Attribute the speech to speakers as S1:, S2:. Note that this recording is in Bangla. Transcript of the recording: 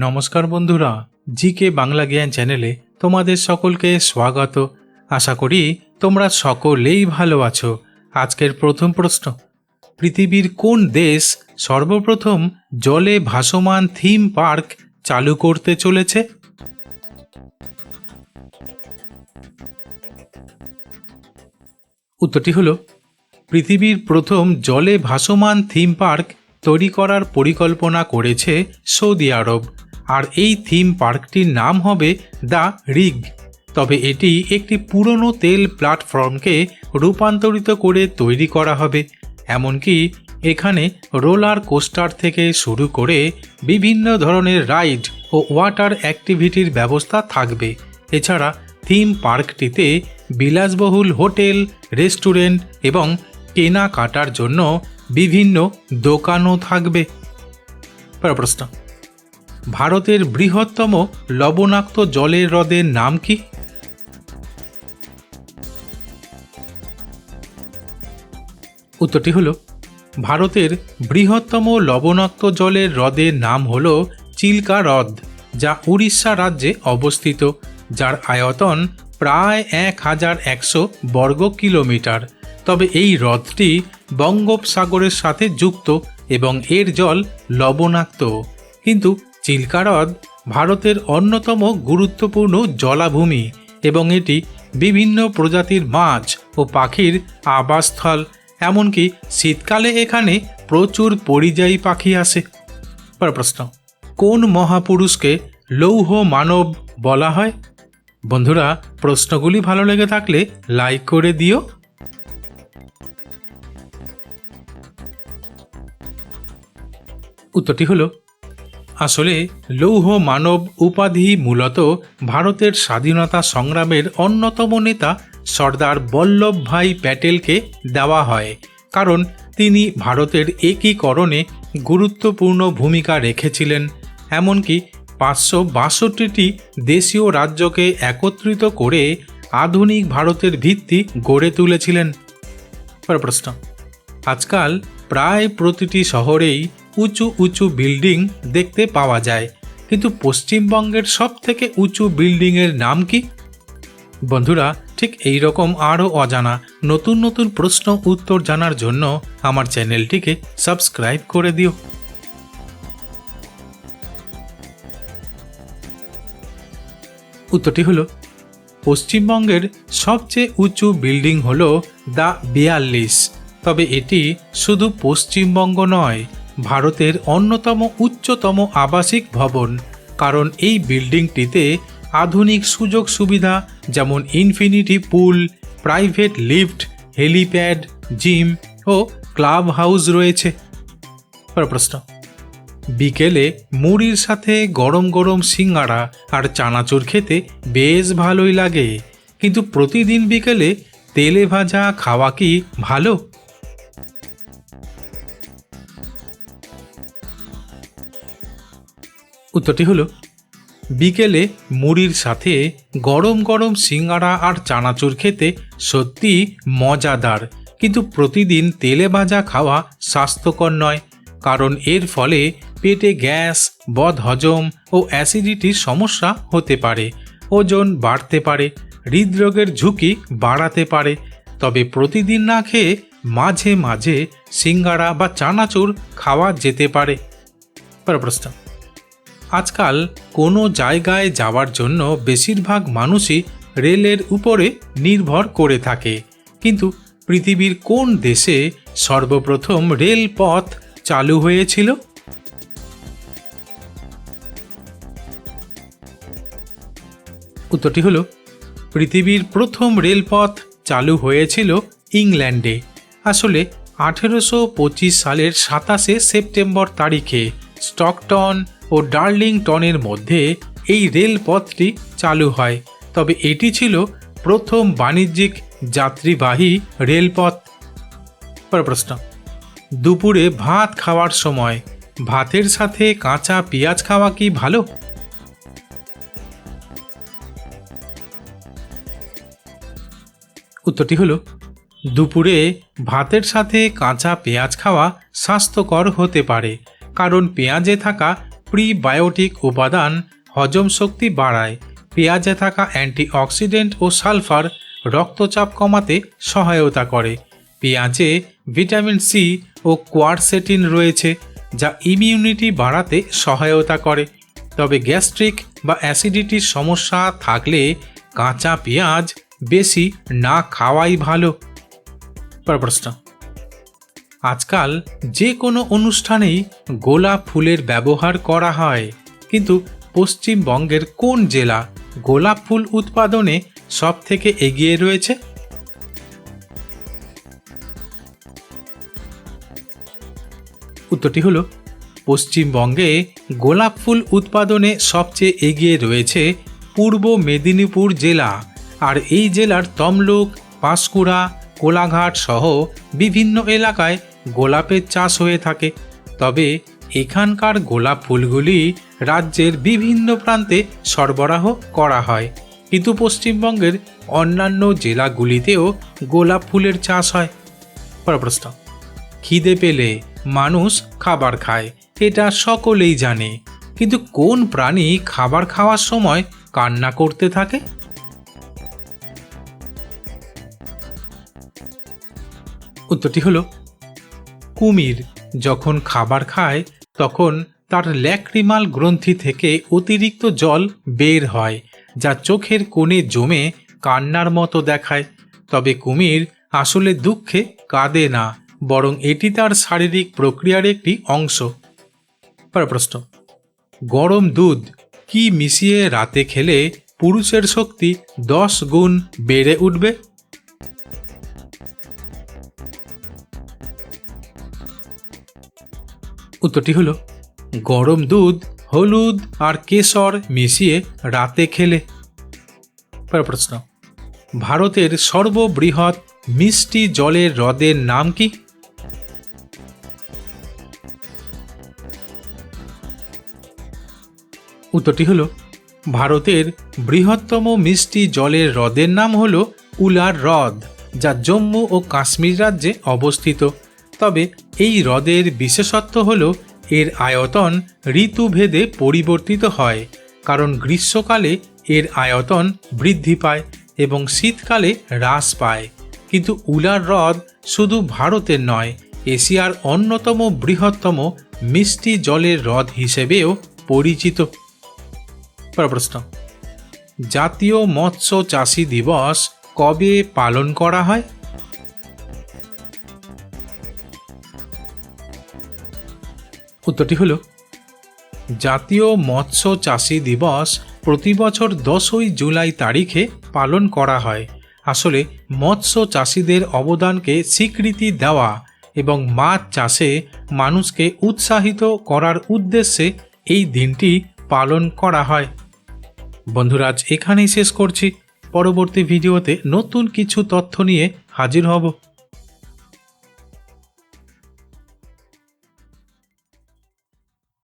S1: নমস্কার বন্ধুরা জি কে বাংলা জ্ঞান চ্যানেলে তোমাদের সকলকে স্বাগত। আশা করি তোমরা সকলেই ভালো আছো। আজকের প্রথম প্রশ্ন, পৃথিবীর কোন দেশ সর্বপ্রথম জলে ভাসমান থিম পার্ক চালু করতে চলেছে? উত্তরটি হলো, পৃথিবীর প্রথম জলে ভাসমান থিম পার্ক তৈরি করার পরিকল্পনা করেছে সৌদি আরব। আর এই থিম পার্কটির নাম হবে দ্য রিগ। তবে এটি একটি পুরনো তেল প্ল্যাটফর্মকে রূপান্তরিত করে তৈরি করা হবে। এমনকি এখানে রোলার কোস্টার থেকে শুরু করে বিভিন্ন ধরনের রাইড ও ওয়াটার অ্যাক্টিভিটির ব্যবস্থা থাকবে। এছাড়া থিম পার্কটিতে বিলাসবহুল হোটেল, রেস্টুরেন্ট এবং কেনাকাটার জন্য বিভিন্ন দোকানও থাকবে। প্রশ্ন। ভারতের বৃহত্তম লবণাক্ত জলের হ্রদের নাম কি? উত্তরটি হলো, ভারতের বৃহত্তম লবণাক্ত জলের হ্রদের নাম হল চিল্কা হ্রদ, যা উড়িষ্যা রাজ্যে অবস্থিত, যার আয়তন প্রায় এক হাজার একশো বর্গ কিলোমিটার। তবে এই হ্রদটি বঙ্গোপসাগরের সাথে যুক্ত এবং এর জল লবণাক্ত। কিন্তু চিল্কা হ্রদ ভারতের অন্যতম গুরুত্বপূর্ণ জলাভূমি এবং এটি বিভিন্ন প্রজাতির মাছ ও পাখির আবাসস্থল। এমনকি শীতকালে এখানে প্রচুর পরিযায়ী পাখি আসে। প্রশ্ন, কোন মহাপুরুষকে লৌহ মানব বলা হয়? বন্ধুরা, প্রশ্নগুলি ভালো লেগে থাকলে লাইক করে দিও উত্তরটি হলো, আসলে লৌহ মানব উপাধি মূলত ভারতের স্বাধীনতা সংগ্রামের অন্যতম নেতা সর্দার বল্লভভাই প্যাটেলকে দেওয়া হয়, কারণ তিনি ভারতের একীকরণে গুরুত্বপূর্ণ ভূমিকা রেখেছিলেন, এমনকি পাঁচশো বাষট্টিটি দেশীয় রাজ্যকে একত্রিত করে আধুনিক ভারতের ভিত্তি গড়ে তুলেছিলেন। প্রশ্ন, আজকাল প্রায় প্রতিটি শহরেই উঁচু উঁচু বিল্ডিং দেখতে পাওয়া যায়। কিন্তু পশ্চিমবঙ্গের সব থেকে উঁচু বিল্ডিংয়ের নাম কি? বন্ধুরা, ঠিক এই রকম আরও অজানা নতুন নতুন প্রশ্ন উত্তর জানার জন্য আমার চ্যানেলটিকে সাবস্ক্রাইব করে দিও। উত্তরটি হলো, পশ্চিমবঙ্গের সবচেয়ে উঁচু বিল্ডিং হল দ্য বিয়াল্লিশ। তবে এটি শুধু পশ্চিমবঙ্গ নয় ভারতের অন্যতম উচ্চতম আবাসিক ভবন, কারণ এই বিল্ডিংটিতে আধুনিক সুযোগ সুবিধা যেমন infinity pool, private lift, helipad, gym ও ক্লাব হাউস রয়েছে। প্রশ্ন। বিকেলে মুড়ির সাথে গরম গরম সিঙ্গাড়া আর চানাচুর খেতে বেশ ভালোই লাগে, কিন্তু প্রতিদিন বিকেলে তেলে ভাজা খাওয়া কি ভালো? উত্তরটি হলো, বিকেলে মুড়ির সাথে গরম গরম সিঙ্গাড়া আর চানাচুর খেতে সত্যি মজাদার, কিন্তু প্রতিদিন তেলে ভাজা খাওয়া স্বাস্থ্যকর নয়, কারণ এর ফলে পেটে গ্যাস, বদহজম ও অ্যাসিডিটির সমস্যা হতে পারে, ওজন বাড়তে পারে, হৃদরোগের ঝুঁকি বাড়াতে পারে। তবে প্রতিদিন না খেয়ে মাঝে মাঝে সিঙ্গাড়া বা চানাচুর খাওয়া যেতে পারে। প্রশ্ন। আজকাল কোনো জায়গায় যাওয়ার জন্য বেশিরভাগ মানুষই রেলের উপরে নির্ভর করে থাকে। কিন্তু পৃথিবীর কোন দেশে সর্বপ্রথম রেলপথ চালু হয়েছিল? উত্তরটি হলো, পৃথিবীর প্রথম রেলপথ চালু হয়েছিল ইংল্যান্ডে। আসলে আঠেরোশো পঁচিশ সালের সাতাশে সেপ্টেম্বর তারিখে স্টকটন ও ডার্লিংটনের মধ্যে এই রেলপথটি চালু হয়। তবে এটি ছিল প্রথম বাণিজ্যিক যাত্রীবাহী রেলপথ। প্রশ্ন। দুপুরে ভাত খাওয়ার সময় ভাতের সাথে কাঁচা পেঁয়াজ খাওয়া কি ভালো? উত্তরটি হলো, দুপুরে ভাতের সাথে কাঁচা পেঁয়াজ খাওয়া স্বাস্থ্যকর হতে পারে। কারণ পেঁয়াজে থাকা প্রিবায়োটিক উপাদান হজম শক্তি বাড়ায়। পেঁয়াজে থাকা অ্যান্টিঅক্সিডেন্ট ও সালফার রক্তচাপ কমাতে সহায়তা করে। পেঁয়াজে ভিটামিন সি ও কোয়ারসেটিন রয়েছে, যা ইমিউনিটি বাড়াতে সহায়তা করে। তবে গ্যাস্ট্রিক বা অ্যাসিডিটির সমস্যা থাকলে কাঁচা পেঁয়াজ বেশি না খাওয়াই ভালো। প্রশ্ন। আজকাল যে কোনো অনুষ্ঠানেই গোলাপ ফুলের ব্যবহার করা হয়। কিন্তু পশ্চিমবঙ্গের কোন জেলা গোলাপ ফুল উৎপাদনে সব থেকে এগিয়ে রয়েছে? উত্তরটি হল, পশ্চিমবঙ্গে গোলাপ ফুল উৎপাদনে সবচেয়ে এগিয়ে রয়েছে পূর্ব মেদিনীপুর জেলা। আর এই জেলার তমলুক পাঁশকুড়া কোলাঘাট সহ বিভিন্ন এলাকায় গোলাপের চাষ হয়ে থাকে। তবে এখানকার গোলাপ ফুলগুলি রাজ্যের বিভিন্ন প্রান্তে সরবরাহ করা হয়। কিন্তু পশ্চিমবঙ্গের অন্যান্য জেলাগুলিতেও গোলাপ ফুলের চাষ হয়। প্রশ্ন খিদে পেলে মানুষ খাবার খায়, এটা সকলেই জানে। কিন্তু কোন প্রাণী খাবার খাওয়ার সময় কান্না করতে থাকে? উত্তরটি হলো কুমির যখন খাবার খায়, তখন তার ল্যাক্রিমাল গ্রন্থি থেকে অতিরিক্ত জল বের হয়, যা চোখের কোণে জমে কান্নার মতো দেখায়। তবে কুমির আসলে দুঃখে কাঁদে না, বরং এটি তার শারীরিক প্রক্রিয়ার একটি অংশ। প্রশ্ন। গরম দুধ কি মিশিয়ে রাতে খেলে পুরুষের শক্তি দশ গুণ বেড়ে উঠবে? উত্তরটি হলো, গরম দুধ, হলুদ আর কেশর মিশিয়ে রাতে খেলে। পরের প্রশ্ন, ভারতের সর্ববৃহৎ মিষ্টি জলের হ্রদের নাম কি? উত্তরটি হলো, ভারতের বৃহত্তম মিষ্টি জলের হ্রদের নাম হলো উলার হ্রদ, যা জম্মু ও কাশ্মীর রাজ্যে অবস্থিত। তবে এই হ্রদের বিশেষত্ব হল এর আয়তন ঋতুভেদে পরিবর্তিত হয়, কারণ গ্রীষ্মকালে এর আয়তন বৃদ্ধি পায় এবং শীতকালে হ্রাস পায়। কিন্তু উলার হ্রদ শুধু ভারতের নয়, এশিয়ার অন্যতম বৃহত্তম মিষ্টি জলের হ্রদ হিসেবেও পরিচিত। প্রশ্ন, জাতীয় মৎস্য চাষী দিবস কবে পালন করা হয়? উত্তরটি হল, জাতীয় মৎস্য চাষি দিবস প্রতি বছর দশই জুলাই তারিখে পালন করা হয়। আসলে মৎস্য চাষিদের অবদানকে স্বীকৃতি দেওয়া এবং মাছ চাষে মানুষকে উৎসাহিত করার উদ্দেশ্যে এই দিনটি পালন করা হয়। বন্ধুরা, আজ এখানেই শেষ করছি। পরবর্তী ভিডিওতে নতুন কিছু তথ্য নিয়ে হাজির হব।